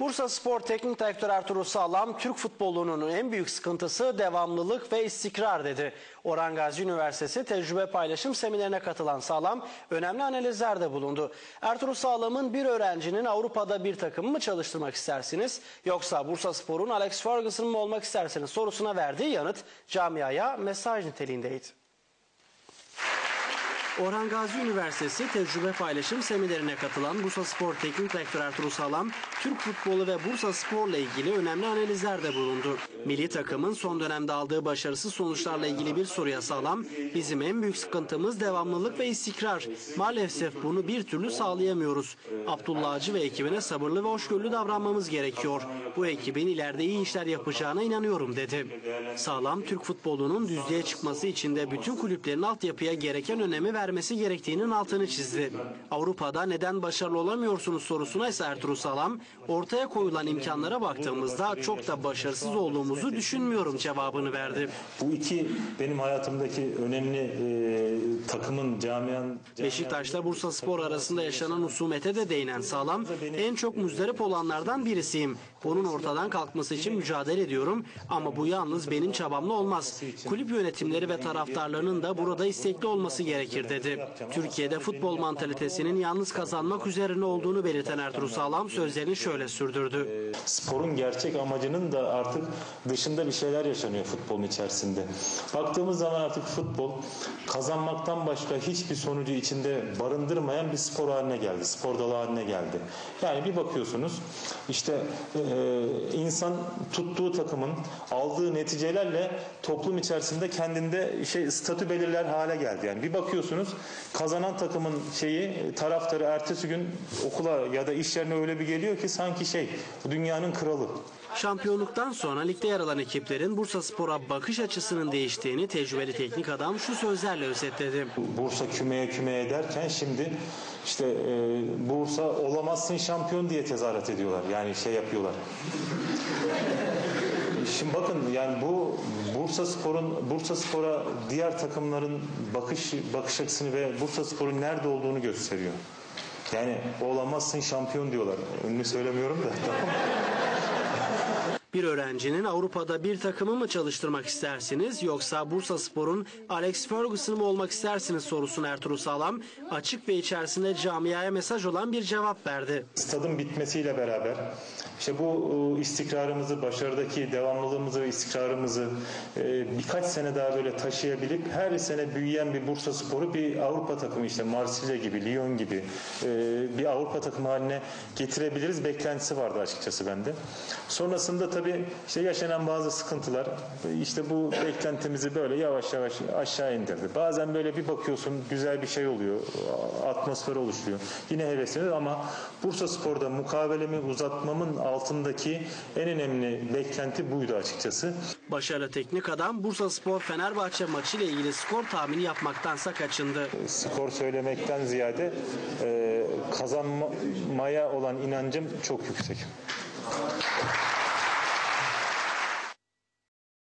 Bursa Spor Teknik Direktörü Ertuğrul Sağlam, Türk futbolunun en büyük sıkıntısı devamlılık ve istikrar dedi. Orhan Gazi Üniversitesi tecrübe paylaşım seminerine katılan Sağlam, önemli analizlerde bulundu. Ertuğrul Sağlam'ın bir öğrencinin Avrupa'da bir takımı mı çalıştırmak istersiniz, yoksa Bursa Spor'un Alex Ferguson mı olmak istersiniz sorusuna verdiği yanıt camiaya mesaj niteliğindeydi. Orhan Gazi Üniversitesi tecrübe paylaşım seminerine katılan Bursa Spor Teknik Direktörü Ertuğrul Sağlam, Türk futbolu ve Bursa Spor'la ilgili önemli analizlerde bulundu. Milli takımın son dönemde aldığı başarısız sonuçlarla ilgili bir soruya Sağlam, bizim en büyük sıkıntımız devamlılık ve istikrar. Maalesef bunu bir türlü sağlayamıyoruz. Abdullah Acı ve ekibine sabırlı ve hoşgörülü davranmamız gerekiyor. Bu ekibin ileride iyi işler yapacağına inanıyorum dedi. Sağlam, Türk futbolunun düzlüğe çıkması için de bütün kulüplerin altyapıya gereken önemi vermesi gerektiğinin altını çizdi. Avrupa'da neden başarılı olamıyorsunuz sorusuna ise Ertuğrul Sağlam, ortaya koyulan imkanlara baktığımızda çok da başarısız olduğumuzu düşünmüyorum cevabını verdi. Bu iki benim hayatımdaki önemli e, takımın, camian... Beşiktaş'la Bursa Spor arasında yaşanan husumete de değinen Sağlam, en çok müzdarip olanlardan birisiyim. Bunun ortadan kalkması için mücadele ediyorum ama bu yalnız benim çabamla olmaz. Kulüp yönetimleri ve taraftarlarının da burada istekli olması gerekir dedi. Türkiye'de futbol mantalitesinin yalnız kazanmak üzerine olduğunu belirten Ertuğrul Sağlam sözlerini şöyle sürdürdü. Sporun gerçek amacının da artık dışında bir şeyler yaşanıyor futbolun içerisinde. Baktığımız zaman artık futbol kazanmaktan başka hiçbir sonucu içinde barındırmayan bir spor haline geldi. Spor dalı haline geldi. Yani bir bakıyorsunuz işte e, insan tuttuğu takımın aldığı neticelerle toplum içerisinde kendinde şey statü belirler hale geldi. Yani bir bakıyorsunuz kazanan takımın şeyi taraftarı ertesi gün okula ya da iş yerine öyle bir geliyor ki sanki şey dünyanın kralı. Şampiyonluktan sonra ligde yer alan ekiplerin Bursa Spor'a bakış açısının değiştiğini tecrübeli teknik adam şu sözlerle özetledi. Bursa kümeye kümeye derken şimdi işte e, Bursa olamazsın şampiyon diye tezahürat ediyorlar. Yani şey yapıyorlar. Şimdi bakın yani bu Bursa Spor'un Bursa Spor'a diğer takımların bakış bakış açısını ve Bursa Spor'un nerede olduğunu gösteriyor. Yani olamazsın şampiyon diyorlar. Önünü söylemiyorum da. Tamam. Bir öğrencinin Avrupa'da bir takımı mı çalıştırmak istersiniz yoksa Bursa Spor'un Alex Ferguson mu olmak istersiniz sorusuna Ertuğrul Sağlam açık ve içerisinde camiaya mesaj olan bir cevap verdi. Stadın bitmesiyle beraber işte bu istikrarımızı, başarıdaki devamlılığımızı ve istikrarımızı birkaç sene daha böyle taşıyabilip her sene büyüyen bir Bursa Sporu bir Avrupa takımı işte Marsilya gibi, Lyon gibi bir Avrupa takımı haline getirebiliriz beklentisi vardı açıkçası bende. Sonrasında tabii işte yaşanan bazı sıkıntılar işte bu beklentimizi böyle yavaş yavaş aşağı indirdi. Bazen böyle bir bakıyorsun güzel bir şey oluyor, atmosfer oluşuyor. Yine heveslenir ama Bursa Spor'da mukavelemi uzatmamın altındaki en önemli beklenti buydu açıkçası. Başarılı teknik adam Bursa Spor Fenerbahçe maçı ile ilgili skor tahmini yapmaktansa kaçındı. Skor söylemekten ziyade e, kazanmaya olan inancım çok yüksek.